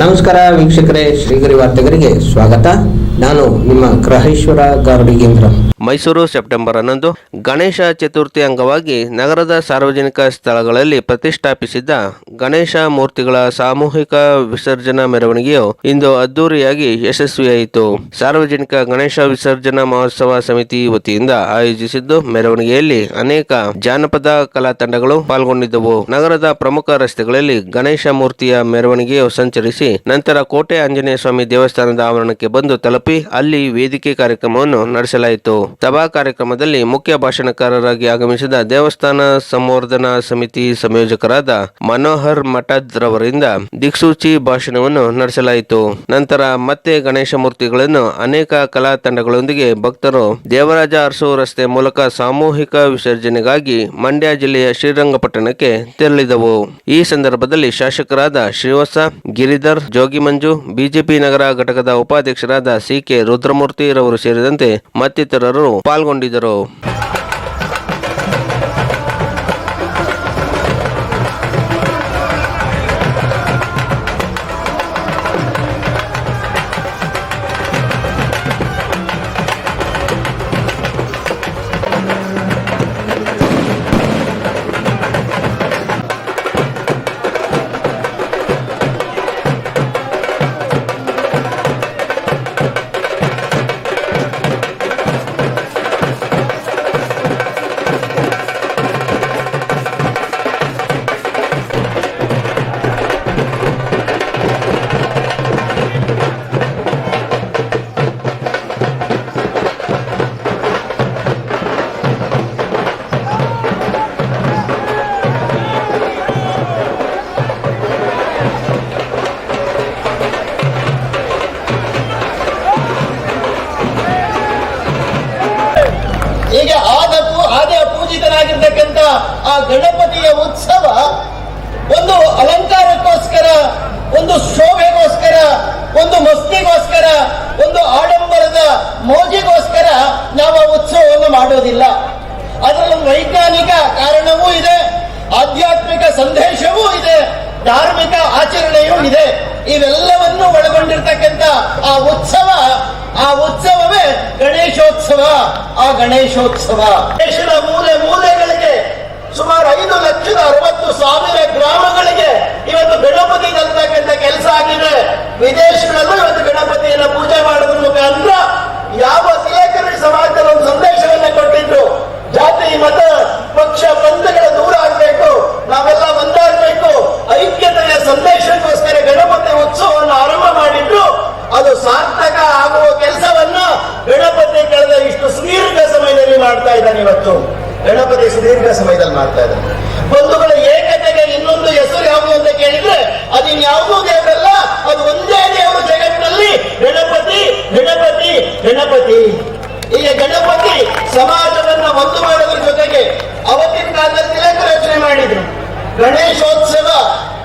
ನಮಸ್ಕಾರ ವೀಕ್ಷಕರೇ, ಶ್ರೀಗರಿ ವಾರ್ತೆಗರಿಗೆ ಸ್ವಾಗತ. ನಾನು ನಿಮ್ಮ ಗ್ರಹೇಶ್ವರ ಗಾರ್ಡಿಗೇಂದ್ರ ಮೈಸೂರು, ಸೆಪ್ಟೆಂಬರ್ ಹನ್ನೊಂದು, ಗಣೇಶ ಚತುರ್ಥಿ ಅಂಗವಾಗಿ ನಗರದ ಸಾರ್ವಜನಿಕ ಸ್ಥಳಗಳಲ್ಲಿ ಪ್ರತಿಷ್ಠಾಪಿಸಿದ್ದ ಗಣೇಶ ಮೂರ್ತಿಗಳ ಸಾಮೂಹಿಕ ವಿಸರ್ಜನಾ ಮೆರವಣಿಗೆಯು ಇಂದು ಅದ್ದೂರಿಯಾಗಿ ಯಶಸ್ವಿಯಾಯಿತು. ಸಾರ್ವಜನಿಕ ಗಣೇಶ ವಿಸರ್ಜನಾ ಮಹೋತ್ಸವ ಸಮಿತಿ ವತಿಯಿಂದ ಆಯೋಜಿಸಿದ್ದು ಮೆರವಣಿಗೆಯಲ್ಲಿ ಅನೇಕ ಜಾನಪದ ಕಲಾ ತಂಡಗಳು ಪಾಲ್ಗೊಂಡಿದ್ದವು. ನಗರದ ಪ್ರಮುಖ ರಸ್ತೆಗಳಲ್ಲಿ ಗಣೇಶ ಮೂರ್ತಿಯ ಮೆರವಣಿಗೆಯು ಸಂಚರಿಸಿ ನಂತರ ಕೋಟೆ ಆಂಜನೇಯ ಸ್ವಾಮಿ ದೇವಸ್ಥಾನದ ಆವರಣಕ್ಕೆ ಬಂದು ತಲುಪಿ ಅಲ್ಲಿ ವೇದಿಕೆ ಕಾರ್ಯಕ್ರಮವನ್ನು ನಡೆಸಲಾಯಿತು. ಸಭಾ ಕಾರ್ಯಕ್ರಮದಲ್ಲಿ ಮುಖ್ಯ ಭಾಷಣಕಾರರಾಗಿ ಆಗಮಿಸಿದ ದೇವಸ್ಥಾನ ಸಂವರ್ಧನಾ ಸಮಿತಿ ಸಂಯೋಜಕರಾದ ಮನೋಹರ್ ಮಠದ್ ರವರಿಂದ ದಿಕ್ಸೂಚಿ ಭಾಷಣವನ್ನು ನಡೆಸಲಾಯಿತು. ನಂತರ ಮತ್ತೆ ಗಣೇಶ ಮೂರ್ತಿಗಳನ್ನು ಅನೇಕ ಕಲಾ ತಂಡಗಳೊಂದಿಗೆ ಭಕ್ತರು ದೇವರಾಜ ಅರಸು ರಸ್ತೆ ಮೂಲಕ ಸಾಮೂಹಿಕ ವಿಸರ್ಜನೆಗಾಗಿ ಮಂಡ್ಯ ಜಿಲ್ಲೆಯ ಶ್ರೀರಂಗಪಟ್ಟಣಕ್ಕೆ ತೆರಳಿದವು. ಈ ಸಂದರ್ಭದಲ್ಲಿ ಶಾಸಕರಾದ ಶ್ರೀವಾಸ ಗಿರಿಧರ್ ಜೋಗಿಮಂಜು ಬಿಜೆಪಿ ನಗರ ಘಟಕದ ಉಪಾಧ್ಯಕ್ಷರಾದ ಸಿ ಕೆ ರುದ್ರಮೂರ್ತಿ ರವರು ಸೇರಿದಂತೆ ಮತ್ತಿತರರು ಪಾಲ್ಗೊಂಡಿದ್ದರು. ಪೂಜಿತನಾಗಿರ್ತಕ್ಕಂಥ ಆ ಗಣಪತಿಯ ಉತ್ಸವ ಒಂದು ಅಲಂಕಾರಕ್ಕೋಸ್ಕರ, ಒಂದು ಶೋಭೆಗೋಸ್ಕರ, ಒಂದು ಮಸ್ತಿಗೋಸ್ಕರ, ಒಂದು ಆಡಂಬರದ ಮೋಜಿಗೋಸ್ಕರ ನಾವು ಉತ್ಸವವನ್ನು ಮಾಡೋದಿಲ್ಲ. ಅದರಲ್ಲಿ ವೈಜ್ಞಾನಿಕ ಕಾರಣವೂ ಇದೆ, ಆಧ್ಯಾತ್ಮಿಕ ಸಂದೇಶವೂ ಇದೆ, ಧಾರ್ಮಿಕ ಆಚರಣೆಯೂ ಇದೆ. ಇವೆಲ್ಲವನ್ನು ಒಳಗೊಂಡಿರ್ತಕ್ಕಂಥ ಆ ಉತ್ಸವ, ಆ ಉತ್ಸವವೇ ಗಣೇಶೋತ್ಸವ. ಆ ಗಣೇಶೋತ್ಸವ. ದೇಶದ ಮೂಲೆ ಮೂಲೆಗಳಿಗೆ ಸುಮಾರು ಐದು ಲಕ್ಷದ ಅರವತ್ತು ಸಾವಿರ ಗ್ರಾಮಗಳಿಗೆ ಇವತ್ತು ಗಣಪತಿ ತರ್ತಕ್ಕಂಥ ಕೆಲಸ ಆಗಿದೆ. ವಿದೇಶಗಳಲ್ಲೂ ಇವತ್ತು ಗಣಪತಿಯನ್ನ ಸುದೀರ್ಘ ಸಮಯದಲ್ಲಿ ಮಾಡ್ತಾ ಇದ್ದಾರೆ. ಬಂಧುಗಳ ಏಕತೆಗೆ ಇನ್ನೊಂದು ಹೆಸರು ಯಾವುದು ಅಂತ ಕೇಳಿದ್ರೆ ಅದಿನ್ಯಾವುದೂ ದೇವರಲ್ಲ, ಅದು ಒಂದೇ ದೇವರು ಜಗತ್ತಿನಲ್ಲಿ. ಗಣಪತಿ ಗಣಪತಿ ಗಣಪತಿ. ಈಗ ಗಣಪತಿ ಸಮಾಜವನ್ನ ಒಂದು ಮಾಡೋದ್ರ ಜೊತೆಗೆ ಅವತ್ತಿನ ಕಾಲದಲ್ಲಿ ತಿಲಕ ರಚನೆ ಮಾಡಿದ್ರು. ಗಣೇಶೋತ್ಸವ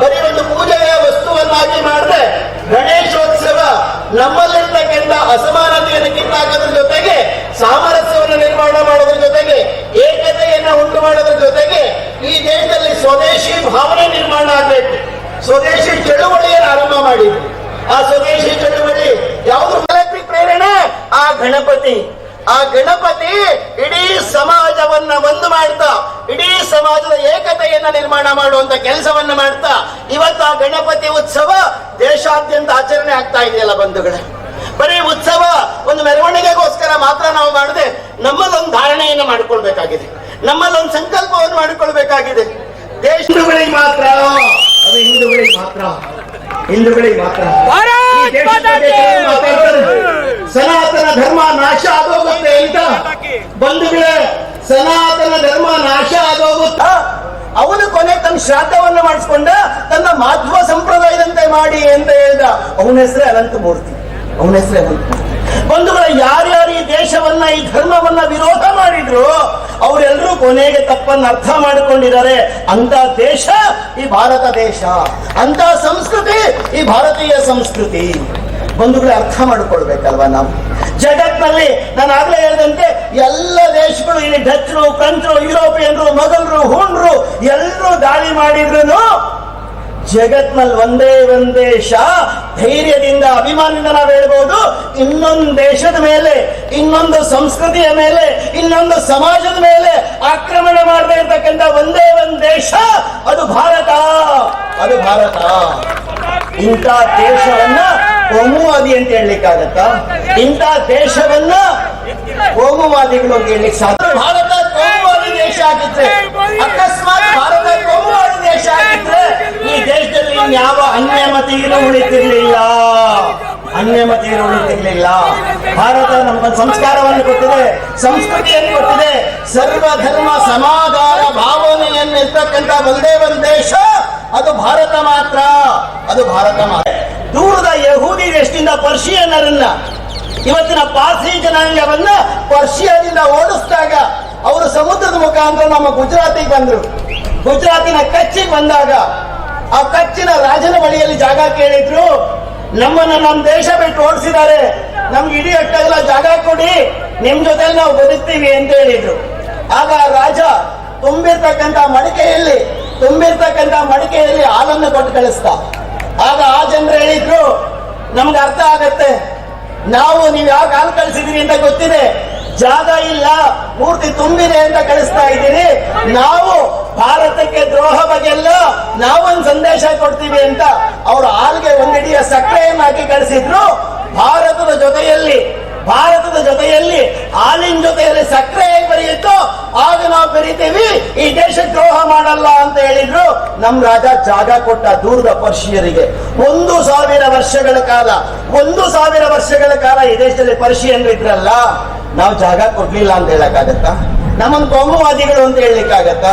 ಬರೀ ಒಂದು ಪೂಜೆಯ ವಸ್ತುವನ್ನಾಗಿ ಮಾಡದೆ, ಗಣೇಶೋತ್ಸವ ನಮ್ಮಲ್ಲಿರ್ತಕ್ಕಂಥ ಅಸಮಾನತೆಯನ್ನು ಕಿತ್ತಾಕೋದ್ರ ಜೊತೆಗೆ ಸಾಮರಸ್ಯವನ್ನು ನಿರ್ಮಾಣ ಮಾಡೋದ್ರ ಏಕತೆಯನ್ನ ಉಂಟು ಮಾಡೋದ್ರ ಜೊತೆಗೆ ಈ ದೇಶದಲ್ಲಿ ಸ್ವದೇಶಿ ಭಾವನೆ ನಿರ್ಮಾಣ ಆಗಬೇಕು. ಸ್ವದೇಶಿ ಚಳುವಳಿಯನ್ನು ಆರಂಭ ಮಾಡಿದ್ರು. ಆ ಸ್ವದೇಶಿ ಚಳುವಳಿ ಯಾವುದು? ಪ್ರೇರಣೆ? ಆ ಗಣಪತಿ. ಆ ಗಣಪತಿ ಇಡೀ ಸಮಾಜವನ್ನ ಒಂದು ಮಾಡ್ತಾ, ಇಡೀ ಸಮಾಜದ ಏಕತೆಯನ್ನ ನಿರ್ಮಾಣ ಮಾಡುವಂತ ಕೆಲಸವನ್ನ ಮಾಡ್ತಾ, ಇವತ್ತು ಆ ಗಣಪತಿ ಉತ್ಸವ ದೇಶಾದ್ಯಂತ ಆಚರಣೆ ಆಗ್ತಾ ಇದೆಯಲ್ಲ ಬಂಧುಗಳೇ? ಬರೀ ಉತ್ಸವ ಒಂದು ಮೆರವಣಿಗೆಗೋಸ್ಕರ ಮಾತ್ರ ನಾವು ಮಾಡದೆ ನಮ್ಮಲ್ಲೊಂದು ಧಾರಣೆಯನ್ನು ಮಾಡಿಕೊಳ್ಬೇಕಾಗಿದೆ. ನಮ್ಮಲ್ಲೊಂದು ಸಂಕಲ್ಪವನ್ನು ಮಾಡಿಕೊಳ್ಬೇಕಾಗಿದೆ ದೇಶ ಹಿಂದೂಗಳಿಗೆ ಮಾತ್ರ. ಅದು ಹಿಂದೂಗಳಿಗೆ ಮಾತ್ರ. ಹಿಂದೂಗಳಿಗೆ ಮಾತ್ರ. ಸನಾತನ ಧರ್ಮ ನಾಶ ಆಗೋಗುತ್ತೆ ಅಂತ. ಬಂಧುಗಳೇ ಸನಾತನ ಧರ್ಮ ನಾಶ ಆಗೋಗುತ್ತಾ. ಅವನು ಕೊನೆ ತನ್ನ ಶ್ರಾದ್ದವನ್ನು ಮಾಡಿಸ್ಕೊಂಡ ತನ್ನ ಮಾಧ್ವ ಸಂಪ್ರದಾಯದಂತೆ ಮಾಡಿ ಅಂತ ಹೇಳ್ದ. ಅವನ ಹೆಸರೇ ಅನಂತ ಮೂರ್ತಿ. ಅವನ ಹೆಸರೇ ಅನಂತ ಮೂರ್ತಿ. ಬಂಧುಗಳ ಯಾರ್ಯಾರು ಈ ದೇಶವನ್ನ ಈ ಧರ್ಮವನ್ನ ವಿರೋಧ ಮಾಡಿದ್ರು ಅವರೆಲ್ಲರೂ ಕೊನೆಗೆ ತಪ್ಪನ್ನ ಅರ್ಥ ಮಾಡಿಕೊಂಡಿದ್ದಾರೆ. ಅಂತ ದೇಶ ಈ ಭಾರತ ದೇಶ. ಅಂತ ಸಂಸ್ಕೃತಿ ಈ ಭಾರತೀಯ ಸಂಸ್ಕೃತಿ. ಬಂಧುಗಳೇ, ಅರ್ಥ ಮಾಡಿಕೊಳ್ಬೇಕಲ್ವಾ ನಾವು? ಜಗತ್ನಲ್ಲಿ ನಾನು ಆಗ್ಲೇ ಹೇಳಿದಂತೆ ಎಲ್ಲ ದೇಶಗಳು ಇಲ್ಲಿ ಡಚ್ರು ಫ್ರೆಂಚ್ರು ಯುರೋಪಿಯನ್ರು, ಮೊಘಲರು ಹುಂಡ್ರು ಎಲ್ಲರೂ ದಾಳಿ ಮಾಡಿದ್ರು ಜಗತ್ನಲ್ಲಿ ಒಂದೇ ಒಂದ್ ದೇಶ ಧೈರ್ಯದಿಂದ ಅಭಿಮಾನದಿಂದ ನಾವು ಹೇಳ್ಬೋದು, ಇನ್ನೊಂದು ದೇಶದ ಮೇಲೆ, ಇನ್ನೊಂದು ಸಂಸ್ಕೃತಿಯ ಮೇಲೆ, ಇನ್ನೊಂದು ಸಮಾಜದ ಮೇಲೆ ಆಕ್ರಮಣ ಮಾಡದೇ ಇರತಕ್ಕಂತ ಒಂದೇ ಒಂದ್ ದೇಶ, ಅದು ಭಾರತ. ಅದು ಭಾರತ. ಇಂಥ ದೇಶವನ್ನ ಕೋಮುವಾದಿ ಅಂತ ಹೇಳಲಿಕ್ಕಾಗತ್ತ? ಇಂಥ ದೇಶವನ್ನ ಕೋಮುವಾದಿಗಳು ಅಂತ ಹೇಳಲಿಕ್ಕೆ ಸಾಧ್ಯ. ಭಾರತ ಕೋಮುವಾದಿ ದೇಶ ಆಗಿದ್ರೆ ಯಾವ ಅನ್ಯಮತಿಗಳು ಉಳಿತಿರ್ಲಿಲ್ಲ. ಅನ್ಯಮತಿಗಳು ಉಳಿತಿರ್ಲಿಲ್ಲ. ಭಾರತ ನಮ್ಮ ಸಂಸ್ಕಾರವನ್ನು ಕೊಟ್ಟಿದೆ, ಸಂಸ್ಕೃತಿಯನ್ನು ಕೊಟ್ಟಿದೆ. ಸರ್ವ ಧರ್ಮ ಸಮಾಧಾನ ಭಾವನೆಯನ್ನು ಇರ್ತಕ್ಕಂತ ಒಂದೇ ಒಂದು ದೇಶ, ಅದು ಭಾರತ ಮಾತ್ರ. ಅದು ಭಾರತ ಮಾತ್ರ. ದೂರದ ಯಹೂದಿ ದೇಶದಿಂದ ಪರ್ಷಿಯನ್ನರನ್ನ, ಇವತ್ತಿನ ಪಾರ್ಸಿ ಜನಾಂಗವನ್ನ ಪರ್ಷಿಯಾದಿಂದ ಓಡಿಸಿದಾಗ ಅವರು ಸಮುದ್ರದ ಮುಖಾಂತರ ನಮ್ಮ ಗುಜರಾತಿಗೆ ಬಂದರು. ಗುಜರಾತಿನ ಕಚ್ಚಿಗೆ ಬಂದಾಗ ಆ ಕಚ್ಚಿನ ರಾಜನ ಬಳಿಯಲ್ಲಿ ಜಾಗ ಕೇಳಿದ್ರು, ನಮ್ಮನ್ನ ನಮ್ಮ ದೇಶ ಬಿಟ್ಟು ಓಡಿಸಿದ್ದಾರೆ. ನಮ್ಗೆ ಇಡೀ ಅಟ್ಟೆಲ್ಲ ಜಾಗ ಕೊಡಿ, ನಿಮ್ ಜೊತೆ ನಾವು ಬದುಕ್ತೀವಿ ಅಂತ ಹೇಳಿದ್ರು. ಆಗ ರಾಜ ತುಂಬಿರ್ತಕ್ಕಂತ ಮಡಿಕೆಯಲ್ಲಿ ತುಂಬಿರ್ತಕ್ಕಂತ ಮಡಿಕೆಯಲ್ಲಿ ಹಾಲನ್ನು ಕೊಟ್ಟು ಕಳಿಸ್ತಾ ಆಗ ಆ ಜನರು ಹೇಳಿದ್ರು, ನಮ್ಗೆ ಅರ್ಥ ಆಗತ್ತೆ. ನಾವು ನೀವು ಯಾವ ಹಾಲು ಕಳಿಸಿದೀರಿ ಅಂತ ಗೊತ್ತಿದೆ. ಜಾಗ ಇಲ್ಲ, ಪೂರ್ತಿ ತುಂಬಿದೆ ಅಂತ ಕಳಿಸ್ತಾ ಇದ್ದೀರಿ. ನಾವು ಭಾರತಕ್ಕೆ ದ್ರೋಹ ಬಗೆಲ್ಲ ನಾವೊಂದು ಸಂದೇಶ ಕೊಡ್ತೀವಿ ಅಂತ ಅವರು ಆಲ್ಗೆ ಒಂದಿಡಿಯ ಸಕ್ಕರೆಯನ್ನು ಹಾಕಿ ಕಳಿಸಿದ್ರು. ಭಾರತದ ಜೊತೆಯಲ್ಲಿ ಭಾರತದ ಜೊತೆಯಲ್ಲಿ ಹಾಲಿನ ಜೊತೆಯಲ್ಲಿ ಸಕ್ಕರೆ ಹೇಗೆ ಬರೆಯುತ್ತೋ ಆಗ ನಾವು ಬೆರಿತೀವಿ. ಈ ದೇಶ ದ್ರೋಹ ಮಾಡಲ್ಲ ಅಂತ ಹೇಳಿದ್ರು. ನಮ್ ರಾಜ ಜಾಗ ಕೊಟ್ಟ ದೂರದ ಪರ್ಷಿಯರಿಗೆ. ಒಂದು ಸಾವಿರ ವರ್ಷಗಳ ಕಾಲ, ಒಂದು ಸಾವಿರ ವರ್ಷಗಳ ಕಾಲ ಈ ದೇಶದಲ್ಲಿ ಪರ್ಷಿಯನ್ ಇದ್ರಲ್ಲ, ನಾವು ಜಾಗ ಕೊಡ್ಲಿಲ್ಲ ಅಂತ ಹೇಳಕ್ಕಾಗತ್ತಾ? ನಮ್ಮನ್ ಕೋಮುವಾದಿಗಳು ಅಂತ ಹೇಳಲಿಕ್ಕಾಗತ್ತಾ?